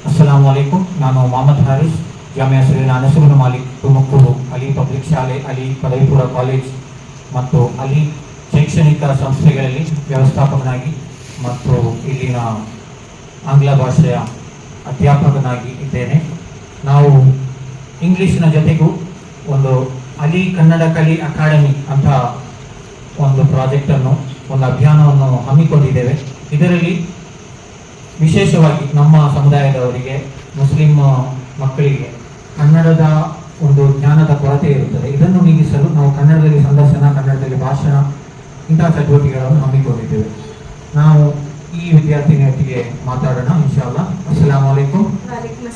ಅಸ್ಸಲಾಂ ವಲೈಕುಂ ನಾನು ಮೊಹಮ್ಮದ್ ಹಾರಿಸ್ ಜಾಮಿಯಾ ಶ್ರೀನ ಅನಸುರುನ ಮಾಲಿಕ್ ತುಮಕೂರು ಅಲಿ ಪಬ್ಲಿಕ್ ಶಾಲೆ ಅಲಿ ಪದವಿಪೂರ್ವ ಕಾಲೇಜ್ ಮತ್ತು ಅಲಿ ಶೈಕ್ಷಣಿಕ ಸಂಸ್ಥೆಗಳಲ್ಲಿ ವ್ಯವಸ್ಥಾಪಕನಾಗಿ ಮತ್ತು ಇಲ್ಲಿನ ಆಂಗ್ಲ ಭಾಷೆಯ ಅಧ್ಯಾಪಕನಾಗಿ ಇದ್ದೇನೆ ನಾವು ಇಂಗ್ಲಿಷ್ನ ಜೊತೆಗೂ ಒಂದು ಅಲಿ ಕನ್ನಡ ಕಲಿ ಅಕಾಡೆಮಿ ಅಂತ ಒಂದು ಪ್ರಾಜೆಕ್ಟನ್ನು ಒಂದು ಅಭಿಯಾನವನ್ನು ಹಮ್ಮಿಕೊಂಡಿದ್ದೇವೆ ಇದರಲ್ಲಿ ವಿಶೇಷವಾಗಿ ನಮ್ಮ ಸಮುದಾಯದವರಿಗೆ ಮುಸ್ಲಿಂ ಮಕ್ಕಳಿಗೆ ಕನ್ನಡದ ಒಂದು ಜ್ಞಾನದ ಕೊರತೆ ಇರುತ್ತದೆ. ಇದನ್ನು ನೀಗಿಸಲು ನಾವು ಕನ್ನಡದಲ್ಲಿ ಸಂದರ್ಶನ ಕನ್ನಡದಲ್ಲಿ ಭಾಷಣ ಇಂತಹ ಚಟುವಟಿಕೆಗಳನ್ನು ಹಮ್ಮಿಕೊಂಡಿದ್ದೇವೆ. ನಾವು ಈ ವಿದ್ಯಾರ್ಥಿನಿಯೊಟ್ಟಿಗೆ ಮಾತಾಡೋಣ ಇನ್ಶಾಲ್ಲ ಅಸ್ಸಲಾಮ್ ವಲೈಕುಂ ವಾಲೇಕುಮ್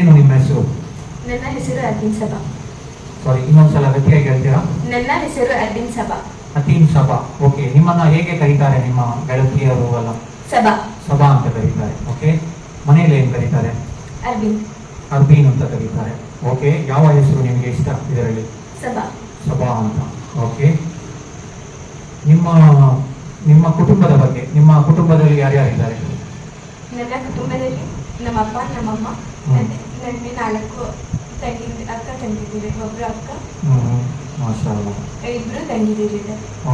ಏನು ನಿಮ್ಮ ಹೆಸರು? ನನ್ನ ಹೆಸರು ಅರ್ಬಿನ್ ಸಾರಿ ಇನ್ನೊಂದ್ಸಲ ಗಟ್ಟಿಯಾಗಿ ಹೇಳ್ತೀರಾ? ನನ್ನ ಹೆಸರು ಅರ್ಬಿನ್ ಸಬಾ ಅತೀಮ್ ಸಭಾ. ಓಕೆ ನಿಮ್ಮನ್ನ ಹೇಗೆ ಕರೀತಾರೆ ನಿಮ್ಮ ಗೆಳತಿಯರು ಅಲ್ಲ ಸಭಾ. ಸಭಾ ಅಂತ ಕರೀತಾರೆ ಓಕೆ ಮನೆಯಲ್ಲಿ ಏನ್ ಕರೀತಾರೆ? ಅರ್ಬಿನ್ ಅರ್ಬೀನ್ ಅಂತ ಕರೀತಾರೆ ಓಕೆ ಯಾವ ಹೆಸರು ನಿಮಗೆ ಇಷ್ಟ ಇದರಲ್ಲಿ? ಸಬಾ ಸಭಾ ಅಂತ ಓಕೆ ನಿಮ್ಮ ನಿಮ್ಮ ಕುಟುಂಬದ ಬಗ್ಗೆ ನಿಮ್ಮ ಕುಟುಂಬದಲ್ಲಿ ಯಾರ್ಯಾರಿದ್ದಾರೆ? ನನ್ನ ಕುಟುಂಬದಲ್ಲಿ ನಮ್ಮ ಅಪ್ಪ ನಮ್ಮಮ್ಮ ನನಗೆ ನಾಲ್ಕು ತಂಗಿ ಅಕ್ಕ ತಂಗಿದ್ದೀವಿ ಒಬ್ಬರು ಅಕ್ಕ. ಹ್ಮ್ ಮಾಶಾ ಅಲ್ಲ ಇಬ್ರು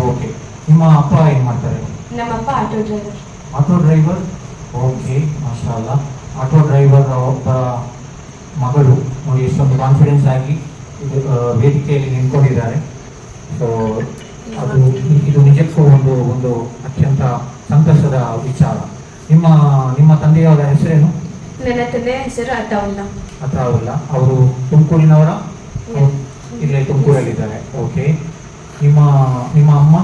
ಓಕೆ. ನಿಮ್ಮ ಅಪ್ಪ ಏನು ಮಾಡ್ತಾರೆ? ನಮ್ಮ ಅಪ್ಪ auto driver. Auto driver? Okay ಮಾಶಾ ಅಲ್ಲ ಆಟೋ ಡ್ರೈವರ್ ಒಬ್ಬ ಮಗಳು. ನೋಡಿ ಎಷ್ಟೊಂದು ಕಾನ್ಫಿಡೆನ್ಸ್ ಆಗಿ ಇದು ವೇದಿಕೆಯಲ್ಲಿ ನಿಂತ್ಕೊಂಡಿದ್ದಾರೆ. ಸೊ ಅದು ಇದು ನಿಜಕ್ಕೂ ಒಂದು ಒಂದು ಅತ್ಯಂತ ಸಂತಸದ ವಿಚಾರ. ನಿಮ್ಮ ನಿಮ್ಮ ತಂದೆಯವರ ಹೆಸರೇನು? ನನ್ನ ತಂದೆಯ ಹೆಸರು ಅತಾವುಲ್ಲಾ. ಅತಾವುಲ್ಲ. ಅವರು ತುಮಕೂರಿನವರ. ಇಲ್ಲೇ ತುಮಕೂರಲ್ಲಿದ್ದಾರೆ. ಓಕೆ ನಿಮ್ಮ ನಿಮ್ಮ ಅಮ್ಮ?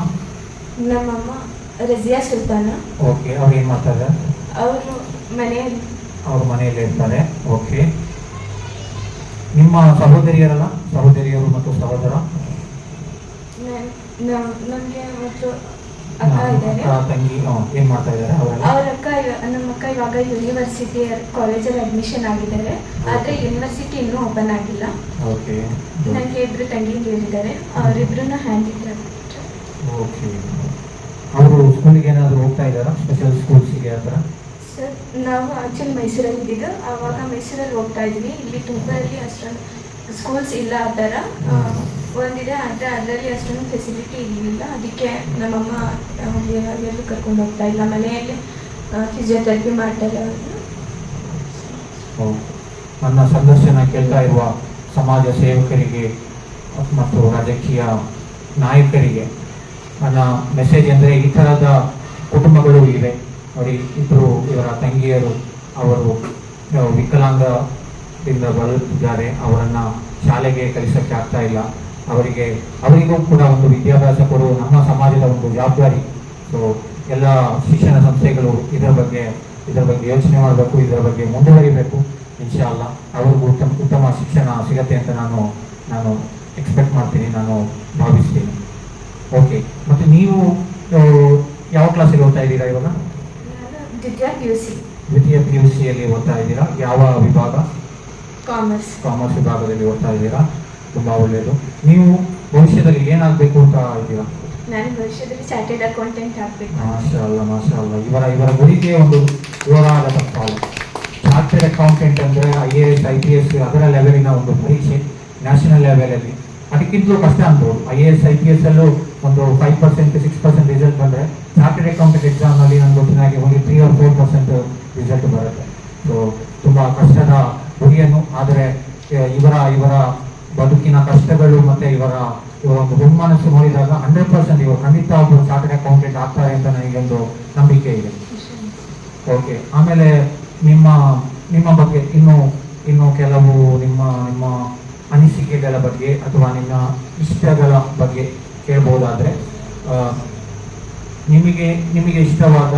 ನಮ್ಮಮ್ಮ ರಜಿಯಾ ಸುಲ್ತಾನ. ಓಕೆ ಅವ್ರು ಏನು ಮಾಡ್ತಾರೆ? ಅವರು ಮನೆಯಲ್ಲಿ. ಅವ್ರ ಮನೆಯಲ್ಲೇ ಇರ್ತಾರೆ. ಓಕೆ ನಿಮ್ಮ ಸಹೋದರಿಯರಲ್ಲ? ಸಹೋದರಿಯರು ಮತ್ತು ಸಹೋದರ? ನಮಗೆ ಮತ್ತು ಅಕ್ಕ ಇದ್ದಾರೆ ತಂಗಿ ಏನು ಮಾಡ್ತಾ ಇದ್ದಾರೆ ಅವ್ರ ಅಕ್ಕ ನಮ್ಮ ಅಕ್ಕ ಇವಾಗ ಯೂನಿವರ್ಸಿಟಿ ಕಾಲೇಜಲ್ಲಿ ಅಡ್ಮಿಷನ್ ಆಗಿದ್ದಾರೆ. ಆದ್ರೆ ಯೂನಿವರ್ಸಿಟಿ ಇನ್ನೂ ಓಪನ್ ಆಗಿಲ್ಲ. ಓಕೆ ನನಗೆ ಇಬ್ರು ತಂಗಿಯರಿದ್ದಾರೆ ಅವರಿಬ್ರನ್ನ ಹ್ಯಾಂಡಿಕ್ರಾಫ್ಟ್ ಓಕೆ ಅವರು ಸ್ಕೂಲಿಗೆ ಏನಾದರೂ ಹೋಗ್ತಾ ಇದ್ದಾರಾ? ಸ್ಪೆಷಲ್ ಸ್ಕೂಲ್ಸಿಗೆ ಆ ಥರ? ಸರ್ ನಾವು ಆಕ್ಚುಲಿ ಮೈಸೂರಲ್ಲಿ ಇದ್ದಿದ್ದು ಆವಾಗ ಮೈಸೂರಲ್ಲಿ ಹೋಗ್ತಾ ಇದ್ವಿ. ಇಲ್ಲಿ ತುಮಕೂರಲ್ಲಿ ಅಷ್ಟೊಂದು ಸ್ಕೂಲ್ಸ್ ಇಲ್ಲ ಆ ಥರ. ಒಂದಿದೆ ಆದರೆ ಅದರಲ್ಲಿ ಅಷ್ಟೊಂದು ಫೆಸಿಲಿಟಿ ಇರಲಿಲ್ಲ. ಅದಕ್ಕೆ ನಮ್ಮಮ್ಮ ಎಲ್ಲೂ ಕರ್ಕೊಂಡು ಹೋಗ್ತಾ ಇಲ್ಲ. ಮನೆಯಲ್ಲಿ ಫಿಸಿಯೋಥೆರಪಿ ಮಾಡ್ತಾರೆ. ನನ್ನ ಸಂದರ್ಶನ ಕೇಳ್ತಾ ಇರುವ ಸಮಾಜ ಸೇವಕರಿಗೆ ಮತ್ತು ರಾಜಕೀಯ ನಾಯಕರಿಗೆ ನನ್ನ ಮೆಸೇಜ್ ಅಂದರೆ ಈ ಥರದ ಕುಟುಂಬಗಳು ಇವೆ. ನೋಡಿ ಇಬ್ಬರು ಇವರ ತಂಗಿಯರು, ಅವರು ವಿಕಲಾಂಗದಿಂದ ಬರುತ್ತಿದ್ದಾರೆ. ಅವರನ್ನು ಶಾಲೆಗೆ ಕಲಿಸೋಕ್ಕೆ ಆಗ್ತಾ ಇಲ್ಲ. ಅವರಿಗೆ ಅವರಿಗೂ ಕೂಡ ಒಂದು ವಿದ್ಯಾಭ್ಯಾಸ ಕೊಡುವ ನಮ್ಮ ಸಮಾಜದ ಒಂದು ಜವಾಬ್ದಾರಿ. ಸೊ ಎಲ್ಲ ಶಿಕ್ಷಣ ಸಂಸ್ಥೆಗಳು ಇದರ ಬಗ್ಗೆ ಇದರ ಬಗ್ಗೆ ಯೋಚನೆ ಮಾಡಬೇಕು ಇದರ ಬಗ್ಗೆ ಮುಂದುವರಿಬೇಕು. ಇನ್ಶಾಲ್ಲ ಅವ್ರಿಗೂ ಉತ್ತಮ ಉತ್ತಮ ಶಿಕ್ಷಣ ಸಿಗತ್ತೆ ಅಂತ ನಾನು ನಾನು ಎಕ್ಸ್ಪೆಕ್ಟ್ ಮಾಡ್ತೀನಿ ನಾನು ಭಾವಿಸ್ತೀನಿ. ಓಕೆ ಮತ್ತು ನೀವು ಯಾವ ಕ್ಲಾಸಲ್ಲಿ ಓದ್ತಾ ಇದ್ದೀರಾ ಇವಾಗ? ನಾನು ದ್ವಿತೀಯ ಪಿ ಯು ಸಿ ದ್ವಿತೀಯ ಪಿ ಯು ಸಿಯಲ್ಲಿ ಓದ್ತಾ ಇದ್ದೀರಾ? ಯಾವ ವಿಭಾಗ? ಕಾಮರ್ಸ್ ಕಾಮರ್ಸ್ ವಿಭಾಗದಲ್ಲಿ ಓದ್ತಾ ಇದ್ದೀರಾ? ತುಂಬ ಒಳ್ಳೆಯದು ನೀವು ಭವಿಷ್ಯದಲ್ಲಿ ಏನಾಗಬೇಕು ಅಂತ ಇದ್ದೀರಾ ನಾನು ಭವಿಷ್ಯದಲ್ಲಿ ಚಾರ್ಟೆಡ್ ಅಕೌಂಟೆಂಟ್ ಆಗಬೇಕು. ಮಾಶಾ ಅಲ್ಲ ಮಾಶಾ ಅಲ್ಲ ಇವರ ಇವರ ಗುರಿಗೆ ಒಂದು ಜೋರಾದ ತಪ್ಪಾಲು ಚಾರ್ಟೆಡ್ ಅಕೌಂಟೆಂಟ್ ಅಂದರೆ I A S I P S ಅದರ ಲೆವೆಲಿನ ಒಂದು ಪರೀಕ್ಷೆ ನ್ಯಾಷನಲ್ ಲೆವೆಲಲ್ಲಿ. ಅದಕ್ಕಿಂತಲೂ ಕಷ್ಟ ಅನ್ಬೋದು I A S I P S ಅಲ್ಲೂ ಒಂದು five percent six percent result ಬಂದರೆ ಚಾರ್ಟೆಡ್ ಅಕೌಂಟೆಂಟ್ ಎಕ್ಸಾಮ್ನಲ್ಲಿ ನನ್ಗೆ ಗೊತ್ತಿನಾಗೆ ಒಂದು three or four percent result ಬರುತ್ತೆ. ಸೊ ತುಂಬ ಕಷ್ಟದ ಗುರಿಯನ್ನು ಆದರೆ ಇವರ ಇವರ ಬದುಕಿನ ಕಷ್ಟಗಳು ಮತ್ತೆ ಇವರ ಒಂದು ಹುಮ್ಮನಸ್ಸು ನೋಡಿದಾಗ ಹಂಡ್ರೆಡ್ ಪರ್ಸೆಂಟ್ ಇವರು ಖಂಡಿತ ಒಬ್ಬರು ಚಾರ್ಟೆಡ್ ಅಕೌಂಟೆಂಟ್ ಆಗ್ತಾರೆ ಅಂತ ನನಗೊಂದು ನಂಬಿಕೆ ಇದೆ. ಓಕೆ ಆಮೇಲೆ ನಿಮ್ಮ ನಿಮ್ಮ ಬಗ್ಗೆ ಇನ್ನು ಇನ್ನು ಕೆಲವು ನಿಮ್ಮ ನಿಮ್ಮ ಅನಿಸಿಕೆಗಳ ಬಗ್ಗೆ ಅಥವಾ ನಿಮ್ಮ ಇಷ್ಟಗಳ ಬಗ್ಗೆ ಕೇಳ್ಬೋದಾದ್ರೆ ನಿಮಗೆ ನಿಮಗೆ ಇಷ್ಟವಾದ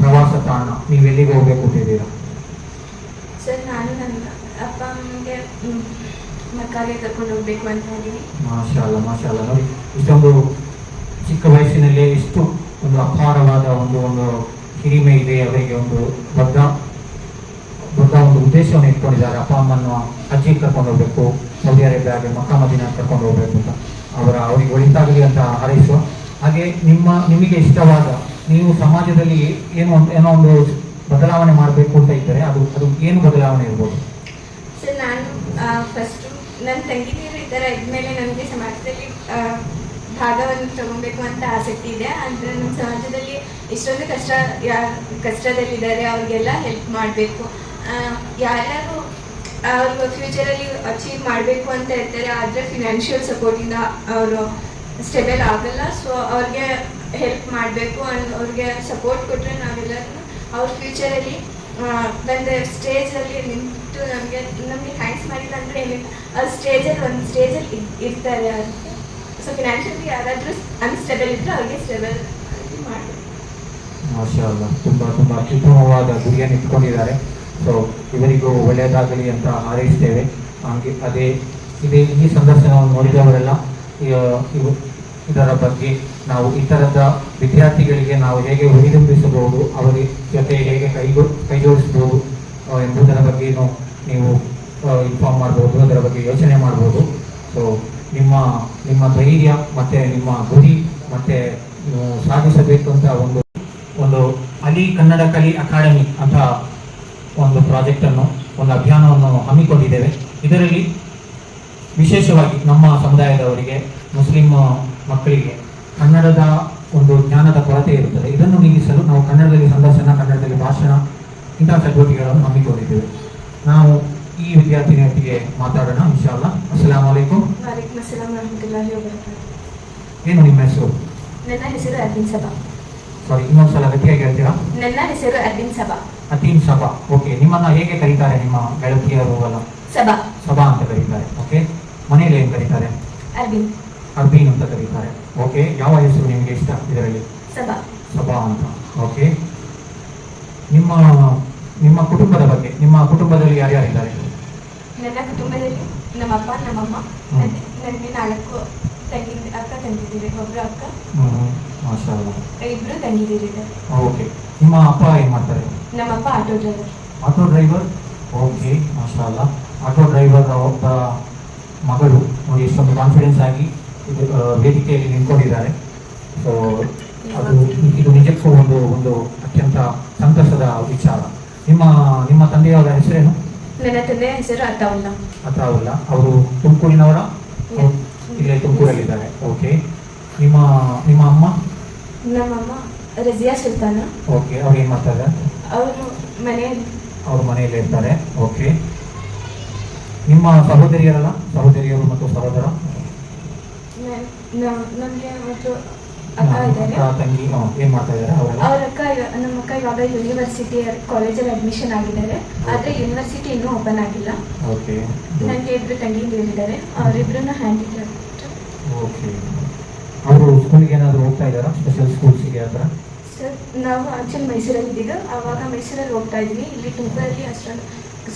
ಪ್ರವಾಸ ತಾಣ ನೀವು ಎಲ್ಲಿಗೆ ಹೋಗಬೇಕು ಅಂತಿದ್ದೀರಾ ಸರ್, ನಾನು ನನ್ನ ಅಪ್ಪ ಮಕ್ಕಳಿಗೆ ಕರ್ಕೊಂಡು ಹೋಗ್ಬೇಕು ಅಂತ ಇದ್ದೀನಿ ಮಾಶಾಲ್ಲ ಮಾಶಾಲ್ಲ. ನೋಡಿ ಇಷ್ಟೊಂದು ಚಿಕ್ಕ ವಯಸ್ಸಿನಲ್ಲೇ ಇಷ್ಟು ಒಂದು ಅಪಾರವಾದ ಒಂದು ಒಂದು ಹಿರಿಮೆ ಇದೆ ಅವರಿಗೆ ಒಂದು ಬದ್ಧ ದೊಡ್ಡ ಒಂದು ಉದ್ದೇಶವನ್ನು ಇಟ್ಕೊಂಡಿದ್ದಾರೆ. ಅಪ್ಪ ಅಮ್ಮನ ಅಜ್ಜಿ ಕರ್ಕೊಂಡು ಹೋಗ್ಬೇಕು ಸೌದಿ ಅರೇಬಿಯಾಗೆ ಮಕ್ಕ ಮದಿನ ಕರ್ಕೊಂಡು ಹೋಗ್ಬೇಕು ಅಂತ ಅವರ ಅವರಿಗೆ ಒಳಿತಾಗಲಿ ಅಂತ ಹಾರೈಸುವ. ಹಾಗೆ ನಿಮ್ಮ ನಿಮಗೆ ಇಷ್ಟವಾದ ನೀವು ಸಮಾಜದಲ್ಲಿ ಏನು ಒಂದು ಏನೋ ಒಂದು ಬದಲಾವಣೆ ಮಾಡಬೇಕು ಅಂತ ಇದ್ದರೆ ಅದು ಅದು ಏನು ಬದಲಾವಣೆ ಇರ್ಬೋದು? ಸರ್ ನಾನು ಫಸ್ಟು ನನ್ನ ತಂಗಿದಿರು ಈ ಥರ ಇದ್ಮೇಲೆ ನನಗೆ ಸಮಾಜದಲ್ಲಿ ಭಾಗವನ್ನು ತಗೊಬೇಕು ಅಂತ ಆಸಕ್ತಿ ಇದೆ. ಅಂದರೆ ನಮ್ಮ ಸಮಾಜದಲ್ಲಿ ಇಷ್ಟೊಂದು ಕಷ್ಟ ಯಾರು ಕಷ್ಟದಲ್ಲಿದ್ದಾರೆ, ಅವ್ರಿಗೆಲ್ಲ ಹೆಲ್ಪ್ ಮಾಡಬೇಕು. ಯಾರ್ಯಾರು ಅವರು ಫ್ಯೂಚರಲ್ಲಿ ಅಚೀವ್ ಮಾಡಬೇಕು ಅಂತ ಇರ್ತಾರೆ ಆದರೆ ಫಿನಾನ್ಷಿಯಲ್ ಸಪೋರ್ಟಿಂದ ಅವರು ಸ್ಟೆಬಲ್ ಆಗಲ್ಲ. ಸೊ ಅವ್ರಿಗೆ ಹೆಲ್ಪ್ ಮಾಡಬೇಕು ಅಂಡ್ ಅವ್ರಿಗೆ ಸಪೋರ್ಟ್ ಕೊಟ್ಟರೆ ನಾವೆಲ್ಲರೂ ಅವ್ರ ಫ್ಯೂಚರಲ್ಲಿ ಒಂದು ಸ್ಟೇಜಲ್ಲಿ ನಿಂತು ನಮಗೆ ನಮಗೆ ಥ್ಯಾಂಕ್ಸ್ ಮಾಡಿಲ್ಲ ಅಂದರೆ ಆ ಸ್ಟೇಜಲ್ಲಿ ಒಂದು ಸ್ಟೇಜಲ್ಲಿ ಇರ್ತಾರೆ ಅಂತ ಸೊ ಫಿನಾನ್ಷಿಯಲಿ ಯಾರಾದರೂ ಅನ್ಸ್ಟೇಬಲ್ ಇದ್ದರೆ ಅವ್ರಿಗೆ ಸ್ಟೇಬಲ್ ಮಾಡಬೇಕು ಮಾಷಾ ಅಲ್ಲ ತುಂಬ ತುಂಬ ಅತ್ಯುತ್ತಮವಾದ ಗುರಿಯನ್ನು ಇಟ್ಕೊಂಡಿದ್ದಾರೆ. ಸೊ ಇವರಿಗೂ ಒಳ್ಳೆಯದಾಗಲಿ ಅಂತ ಹಾರೈಸ್ತೇವೆ. ಹಾಗೆ ಅದೇ, ಇದೇ ಈ ಸಂದರ್ಶನವನ್ನು ನೋಡಿದವರೆಲ್ಲ ಇದರ ಬಗ್ಗೆ ನಾವು ಈ ಥರದ ವಿದ್ಯಾರ್ಥಿಗಳಿಗೆ ನಾವು ಹೇಗೆ ಹುರಿದುಂಬಿಸಬಹುದು ಅವರ ಜೊತೆ ಹೇಗೆ ಕೈಗೊ ಕೈಜೋಡಿಸಬಹುದು ಆ, ಎಂಬುದರ ಬಗ್ಗೆಯೂ ನೀವು ಇನ್ಫಾರ್ಮ್ ಮಾಡ್ಬೋದು ಅದರ ಬಗ್ಗೆ ಯೋಚನೆ ಮಾಡ್ಬೋದು. ಸೊ ನಿಮ್ಮ ನಿಮ್ಮ ಧೈರ್ಯ ಮತ್ತು ನಿಮ್ಮ ಗುರಿ ಮತ್ತು ಸಾಧಿಸಬೇಕು ಅಂತ ಒಂದು ಒಂದು ಅಲಿ ಕನ್ನಡ ಕಲಿ ಅಕಾಡೆಮಿ ಅಂತ ಒಂದು ಪ್ರಾಜೆಕ್ಟ್ ಅನ್ನು ಒಂದು ಅಭಿಯಾನವನ್ನು ಹಮ್ಮಿಕೊಂಡಿದ್ದೇವೆ. ಇದರಲ್ಲಿ ವಿಶೇಷವಾಗಿ ನಮ್ಮ ಸಮುದಾಯದವರಿಗೆ ಮುಸ್ಲಿಂ ಮಕ್ಕಳಿಗೆ ಕನ್ನಡದ ಒಂದು ಜ್ಞಾನದ ಕೊರತೆ ಇರುತ್ತದೆ. ಇದನ್ನು ನೀಗಿಸಲು ನಾವು ಕನ್ನಡದಲ್ಲಿ ಸಂದರ್ಶನ ಕನ್ನಡದಲ್ಲಿ ಭಾಷಣ ಇಂತಹ ಚಟುವಟಿಕೆಗಳನ್ನು ಹಮ್ಮಿಕೊಂಡಿದ್ದೇವೆ. ನಾವು ಈ ವಿದ್ಯಾರ್ಥಿನಿಯೊಟ್ಟಿಗೆ ಮಾತಾಡೋಣ ಇನ್ಶಾಲ್ಲ ಅಸ್ಸಲಾಂ ವಲೈಕುಂ ಏನು ನಿಮ್ಮ ಹೆಸರು? ನನ್ನ ಹೆಸರು ಅರ್ಬಿನ್ ಸಭಾ. ಸಾರಿ ಇನ್ನೊಂದ್ಸಲ ಗಟ್ಟಿಯಾಗಿ ಹೇಳ್ತೀರಾ? ನನ್ನ ಹೆಸರು ಅರ್ಬಿನ್ ಸಭಾ. ಅತೀಮ್ ಸಭಾ. ಓಕೆ ನಿಮ್ಮನ್ನ ಹೇಗೆ ಕರೀತಾರೆ ನಿಮ್ಮ ಗೆಳತಿಯರು ಅಲ್ಲ? ಸಭಾ. ಸಭಾ ಅಂತ ಕರೀತಾರೆ. ಓಕೆ ಮನೆಯಲ್ಲಿ ಏನು ಕರೀತಾರೆ? ಅರ್ಬಿನ್ ಅರ್ಬೀನ್ ಅಂತ ಕರೀತಾರೆ. ಓಕೆ ಯಾವ ಹೆಸರು ನಿಮಗೆ ಇಷ್ಟ ಇದರಲ್ಲಿ? ಸಭಾ. ಸಭಾ ಅಂತ. ಓಕೆ ನಿಮ್ಮ ನಿಮ್ಮ ಕುಟುಂಬದ ಬಗ್ಗೆ ನಿಮ್ಮ ಕುಟುಂಬದಲ್ಲಿ ಯಾರ್ಯಾರಿದ್ದಾರೆ? ನನ್ನ ಕುಟುಂಬದಲ್ಲಿ ನಮ್ಮಪ್ಪ ನಮ್ಮಮ್ಮ ಹ್ಮ್. ಮತ್ತೆ ನನಗೆ ನಾಲ್ಕು ತಂಗಿ ಅಕ್ಕ ತಂಗಿದ್ದೀರಿ ಒಬ್ರು ಅಕ್ಕ. ಇಬ್ರು ತಂಗಿದ್ದೀರಿದ್ದಾರೆ ಓಕೆ ನಿಮ್ಮ ಅಪ್ಪ ಏನು ಮಾಡ್ತಾರೆ? ನಮ್ಮ ಅಪ್ಪ auto driver. Auto driver? Okay ಮಾಷಾ ಅಲ್ಲ ಆಟೋ ಡ್ರೈವರ್ ಒಬ್ಬ ಮಗಳು ನೋಡಿ ಎಷ್ಟೊಂದು ಕಾನ್ಫಿಡೆನ್ಸ್ ಆಗಿ ವೇದಿಕೆಯಲ್ಲಿ ನಿಂತ್ಕೊಂಡಿದ್ದಾರೆ. ಸೊ ಅದು ಇದು ನಿಜಕ್ಕೂ ಒಂದು ಒಂದು ಅತ್ಯಂತ ಸಂತಸದ ವಿಚಾರ. ನಿಮ್ಮ ನಿಮ್ಮ ತಂದೆಯವರ ಹೆಸರೇನು? ನನ್ನ ತಂದೆಯ ಹೆಸರು ಅತಾವುಲ್ಲಾ. ಅತಾವುಲ್ಲ. ಅವರು ತುಮಕೂರಿನವರ. ಇಲ್ಲೇ ತುಮಕೂರಲ್ಲಿದ್ದಾರೆ. ಓಕೆ ನಿಮ್ಮ ನಿಮ್ಮ ಅಮ್ಮ? ನಮ್ಮಮ್ಮ ರಜಿಯಾ ಸುಲ್ತಾನ. ಓಕೆ ಅವ್ರು ಏನು ಮಾಡ್ತಾರೆ ಅವರು ಮನೆಯಲ್ಲಿ. ಅವ್ರ ಮನೆಯಲ್ಲಿ ಇರ್ತಾರೆ. ಓಕೆ ನಿಮ್ಮ ಸಹೋದರಿಯರಲ್ಲ? ಸಹೋದರಿಯರು ಮತ್ತು ಸಹೋದರ? ನಮಗೆ ಮತ್ತು ಅಕ್ಕ ಇದ್ದಾರೆ. ತಂಗಿ ಏನು ಮಾಡ್ತಾ ಇದ್ದಾರೆ? ಅವ್ರ ಅಕ್ಕ ನಮ್ಮ ಅಕ್ಕ ಇವಾಗ ಯೂನಿವರ್ಸಿಟಿ ಕಾಲೇಜಲ್ಲಿ ಅಡ್ಮಿಷನ್ ಆಗಿದ್ದಾರೆ. ಆದರೆ ಯೂನಿವರ್ಸಿಟಿ ಇನ್ನೂ ಓಪನ್ ಆಗಿಲ್ಲ. ಓಕೆ ನನಗೆ ಇಬ್ರು ತಂಗಿಗಳಿದ್ದಾರೆ ಅವರಿಬ್ರನ್ನ ಹ್ಯಾಂಡಿಕ್ರಾಫ್ಟ್ ಓಕೆ ಅವರು ಸ್ಕೂಲ್ಗೆ ಏನಾದರೂ ಹೋಗ್ತಾ ಇದ್ದಾರಾ? ಸ್ಪೆಷಲ್ ಸ್ಕೂಲ್ಸಿಗೆ ಆ ಥರ ಸರ್ ನಾವು ಆಕ್ಚುಲಿ ಮೈಸೂರಲ್ಲಿ ಇದ್ದೀಗ ಆವಾಗ ಮೈಸೂರಲ್ಲಿ ಹೋಗ್ತಾ ಇದ್ವಿ. ಇಲ್ಲಿ ತುಮಕೂರಲ್ಲಿ ಅಷ್ಟೊಂದು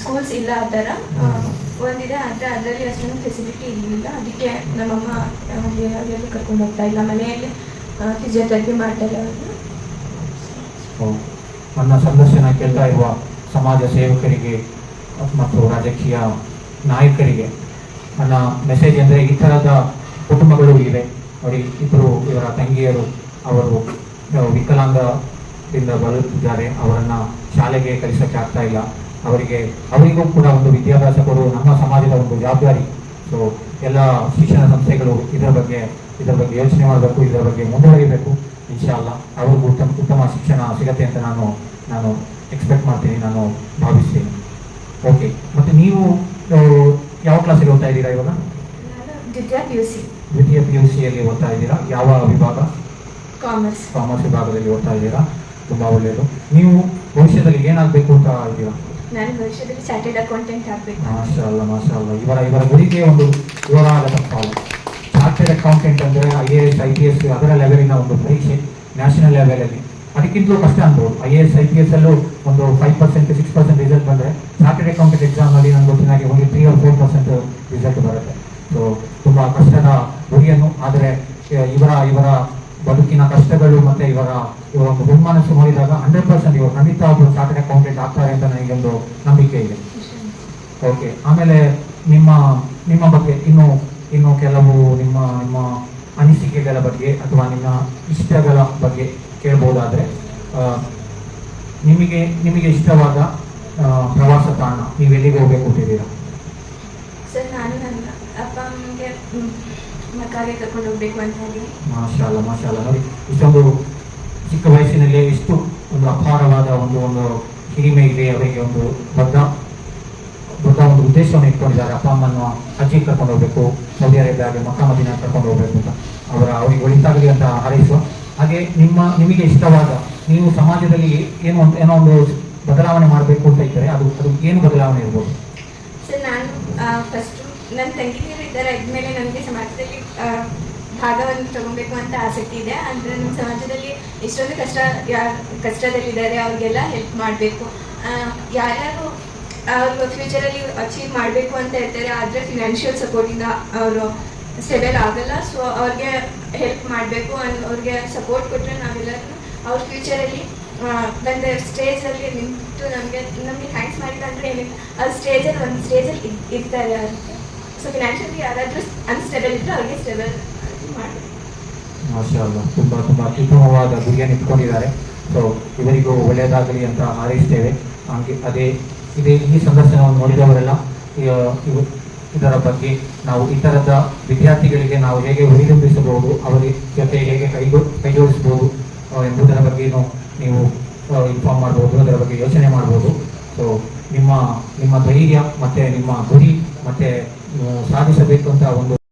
ಸ್ಕೂಲ್ಸ್ ಇಲ್ಲ ಆ ಥರ. ಒಂದಿದೆ ಆದರೆ ಅದರಲ್ಲಿ ಅಷ್ಟೊಂದು ಫೆಸಿಲಿಟಿ ಇರಲಿಲ್ಲ. ಅದಕ್ಕೆ ನಮ್ಮಮ್ಮ ಎಲ್ಲೂ ಕರ್ಕೊಂಡು ಹೋಗ್ತಾ ಇಲ್ಲ. ಮನೆಯಲ್ಲಿ ಫಿಸಿಯೋಥೆರಪಿ ಮಾಡ್ತಾರೆ ಸೊ, ನನ್ನ ಸಂದರ್ಶನ ಕೇಳ್ತಾ ಇರುವ ಸಮಾಜ ಸೇವಕರಿಗೆ ಮತ್ತು ರಾಜಕೀಯ ನಾಯಕರಿಗೆ ನನ್ನ ಮೆಸೇಜ್ ಅಂದರೆ ಈ ಥರದ ಕುಟುಂಬಗಳು ಇವೆ. ನೋಡಿ ಇಬ್ಬರು ಇವರ ತಂಗಿಯರು ಅವರು ವಿಕಲಾಂಗದಿಂದ ಬಳಲುತ್ತಿದ್ದಾರೆ ಅವರನ್ನು ಶಾಲೆಗೆ ಕಲಿಸೋಕ್ಕೆ ಆಗ್ತಾ ಇಲ್ಲ. ಅವರಿಗೆ ಅವರಿಗೂ ಕೂಡ ಒಂದು ವಿದ್ಯಾಭ್ಯಾಸ ಕೊಡುವ ನಮ್ಮ ಸಮಾಜದ ಒಂದು ಜವಾಬ್ದಾರಿ. ಸೊ ಎಲ್ಲ ಶಿಕ್ಷಣ ಸಂಸ್ಥೆಗಳು ಇದರ ಬಗ್ಗೆ ಇದರ ಬಗ್ಗೆ ಯೋಚನೆ ಮಾಡಬೇಕು ಇದರ ಬಗ್ಗೆ ಮುಂದುವರಿಬೇಕು. ಇನ್ಶಾಲ್ಲ ಅವ್ರಿಗೂ ಉತ್ತಮ ಉತ್ತಮ ಶಿಕ್ಷಣ ಸಿಗತ್ತೆ ಅಂತ ನಾನು ನಾನು ಎಕ್ಸ್ಪೆಕ್ಟ್ ಮಾಡ್ತೀನಿ ನಾನು ಭಾವಿಸ್ತೀನಿ. ಓಕೆ ಮತ್ತು ನೀವು ಯಾವ ಕ್ಲಾಸಿಗೆ ಓದ್ತಾ ಇದ್ದೀರಾ ಇವಾಗ? ದ್ವಿತೀಯ ಪಿ ಯು ಸಿ ದ್ವಿತೀಯ ಪಿ ಯು ಸಿಯಲ್ಲಿ ಓದ್ತಾ ಇದ್ದೀರಾ? ಯಾವ ವಿಭಾಗ? ಕಾಮರ್ಸ್. ಕಾಮರ್ಸ್ ವಿಭಾಗದಲ್ಲಿ ಓದ್ತಾ ಇದ್ದೀರಾ? ತುಂಬ ಒಳ್ಳೆಯದು ನೀವು ಭವಿಷ್ಯದಲ್ಲಿ ಏನಾಗಬೇಕು ಅಂತ ಇದ್ದೀರಾ? ನಾನು ಭವಿಷ್ಯದಲ್ಲಿ ಚಾರ್ಟೆಡ್ ಅಕೌಂಟೆಂಟ್ ಆಗಬೇಕು. ಮಾಷಾ ಅಲ್ಲ ಇವರ ಇವರ ಗುರಿಗೆ ಒಂದು ಜೋರಾದ ತಪ್ಪಾಲ ಚಾರ್ಟೆಡ್ ಅಕೌಂಟೆಂಟ್ ಅಂದರೆ I A S, I P S ಅದರ ಲೆವೆಲಿನ ಒಂದು ಪರೀಕ್ಷೆ ನ್ಯಾಷನಲ್ ಲೆವೆಲಲ್ಲಿ. ಅದಕ್ಕಿಂತಲೂ ಕಷ್ಟ ಅನ್ಬೋದು. I A S, I P S ಅಲ್ಲೂ ಒಂದು five percent six percent result ಬಂದರೆ ಚಾರ್ಟೆಡ್ ಅಕೌಂಟೆಂಟ್ ಎಕ್ಸಾಮ್ ಎಕ್ಸಾಮಲ್ಲಿ ನನಗೆ ಗೊತ್ತಿನಾಗೆ ಒಂದು three or four percent result ಬರುತ್ತೆ. ಸೊ ತುಂಬ ಕಷ್ಟದ ಗುರಿಯನ್ನು, ಆದರೆ, ಇವರ ಇವರ ಬದುಕಿನ ಕಷ್ಟಗಳು ಮತ್ತೆ ಇವರ ಇವರ ಒಂದು ಹುಮ್ಮನಸ್ಸು ನೋಡಿದಾಗ ಹಂಡ್ರೆಡ್ ಪರ್ಸೆಂಟ್ ಇವರು ಖಂಡಿತ ಒಬ್ಬರು ಚಾರ್ಟೆಡ್ ಅಕೌಂಟೆಂಟ್ ಆಗ್ತಾರೆ ಅಂತ ನನಗೊಂದು ನಂಬಿಕೆ ಇದೆ. ಓಕೆ ಆಮೇಲೆ ನಿಮ್ಮ ನಿಮ್ಮ ಬಗ್ಗೆ ಇನ್ನು ಇನ್ನು ಕೆಲವು ನಿಮ್ಮ ನಿಮ್ಮ ಅನಿಸಿಕೆಗಳ ಬಗ್ಗೆ ಅಥವಾ ನಿಮ್ಮ ಇಷ್ಟಗಳ ಬಗ್ಗೆ ಕೇಳ್ಬೋದಾದ್ರೆ ನಿಮಗೆ ನಿಮಗೆ ಇಷ್ಟವಾದ ಪ್ರವಾಸ ತಾಣ ನೀವು ಎಲ್ಲಿಗೆ ಹೋಗ್ಬೇಕು ಅಂತಿದ್ದೀರಾ ಸರ್, ನಾನು ನನ್ನ ಅಪ್ಪ ಮಕ್ಕಾಗೆ ಕರ್ಕೊಂಡು ಹೋಗ್ಬೇಕು ಅಂತ ಹೇಳಿ. ಮಾಶಾಲ ಮಾಶಾಲ. ನೋಡಿ ಇಷ್ಟೊಂದು ಚಿಕ್ಕ ವಯಸ್ಸಿನಲ್ಲಿ ಇಷ್ಟು ಒಂದು ಅಪಾರವಾದ ಒಂದು ಒಂದು ಹಿರಿಮೆ ಇದೆ ಅವರಿಗೆ ಒಂದು ದೊಡ್ಡ ದೊಡ್ಡ ಒಂದು ಉದ್ದೇಶವನ್ನು ಇಟ್ಕೊಂಡಿದ್ದಾರೆ. ಅಪ್ಪ ಅಮ್ಮನ ಅಜ್ಜಿ ಕರ್ಕೊಂಡು ಹೋಗ್ಬೇಕು ಸೌದಿ ಅರೇಬಿಯಾಗೆ ಮಕ್ಕ ಮದಿನ ಕರ್ಕೊಂಡು ಹೋಗ್ಬೇಕು ಅಂತ ಅವರ ಅವರಿಗೆ ಒಳಿತಾಗಲಿ ಅಂತ ಹಾರೈಸುವ. ಹಾಗೆ ನಿಮ್ಮ ನಿಮಗೆ ಇಷ್ಟವಾದ ನೀವು ಸಮಾಜದಲ್ಲಿ ಏನು ಒಂದು ಏನೋ ಒಂದು ಬದಲಾವಣೆ ಮಾಡಬೇಕು ಅಂತ ಇದ್ದರೆ ಅದು ಅದು ಏನು ಬದಲಾವಣೆ ಇರ್ಬೋದು? ಸರ್ ನಾನು ಫಸ್ಟು ನನ್ನ ತಂಗಿಯರು ಇದ್ದಾರೆ ಇದ್ಮೇಲೆ ನನಗೆ ಸಮಾಜದಲ್ಲಿ ಭಾಗವನ್ನು ತಗೊಬೇಕು ಅಂತ ಆಸಕ್ತಿ ಇದೆ. ಅಂದರೆ ನಮ್ಮ ಸಮಾಜದಲ್ಲಿ ಎಷ್ಟೊಂದು ಕಷ್ಟ ಯಾರು ಕಷ್ಟದಲ್ಲಿದ್ದಾರೆ, ಅವ್ರಿಗೆಲ್ಲ ಹೆಲ್ಪ್ ಮಾಡಬೇಕು. ಯಾರ್ಯಾರು ಅವರು ಫ್ಯೂಚರಲ್ಲಿ ಅಚೀವ್ ಮಾಡಬೇಕು ಅಂತ ಇರ್ತಾರೆ ಆದರೆ ಫಿನಾನ್ಷಿಯಲ್ ಸಪೋರ್ಟಿಂದ ಅವರು ಸ್ಟೆಬಲ್ ಆಗಲ್ಲ. ಸೊ ಅವ್ರಿಗೆ ಹೆಲ್ಪ್ ಮಾಡಬೇಕು ಅವ್ರಿಗೆ ಸಪೋರ್ಟ್ ಕೊಟ್ಟರೆ ನಾವೆಲ್ಲರೂ ಅವ್ರ ಫ್ಯೂಚರಲ್ಲಿ ಒಂದು ಸ್ಟೇಜಲ್ಲಿ ನಿಂತು ನಮಗೆ ನಮಗೆ ಥ್ಯಾಂಕ್ಸ್ ಮಾಡಿಲ್ಲ ಅಂದರೆ ಆ ಸ್ಟೇಜಲ್ಲಿ ಒಂದು ಸ್ಟೇಜಲ್ಲಿ ಇರ್ತಾರೆ ಸೊ ಫಿನಾನ್ಷಿಯಲಿ ಯಾರಾದರೂ ಅನ್ಸ್ಟೇಬಲ್ ಇದ್ದರೆ ಅವ್ರಿಗೆ ಸ್ಟೇಬಲ್ ಮಾಡಬೇಕು ಮಾಶಾಲ್ಲ ತುಂಬ ತುಂಬ ಅತ್ಯುತ್ತಮವಾದ ಗುರಿಯನ್ನು ಇಟ್ಕೊಂಡಿದ್ದಾರೆ ಸೊ ಇವರಿಗೂ ಒಳ್ಳೆಯದಾಗಲಿ ಅಂತ ಹಾರೈಸ್ತೇವೆ. ಹಾಗೆ ಅದೇ ಇದೇ ಈ ಸಂದರ್ಶನವನ್ನು ನೋಡಿದವರೆಲ್ಲ ಇದರ ಬಗ್ಗೆ ನಾವು ಇತರದ ವಿದ್ಯಾರ್ಥಿಗಳಿಗೆ ನಾವು ಹೇಗೆ ಹುರಿದುಂಬಿಸಬಹುದು ಅವರ ಜೊತೆ ಹೇಗೆ ಕೈಗೊ ಕೈಜೋಡಿಸಬಹುದು ಆ, ಎಂಬುದರ ಬಗ್ಗೆಯೂ ನೀವು ಇನ್ಫಾರ್ಮ್ ಮಾಡ್ಬೋದು ಅದರ ಬಗ್ಗೆ ಯೋಚನೆ ಮಾಡ್ಬೋದು. ಸೊ ನಿಮ್ಮ ನಿಮ್ಮ ಧೈರ್ಯ ಮತ್ತು ನಿಮ್ಮ ಗುರಿ ಮತ್ತು ಸಾಧಿಸಬೇಕು ಅಂತ ಒಂದು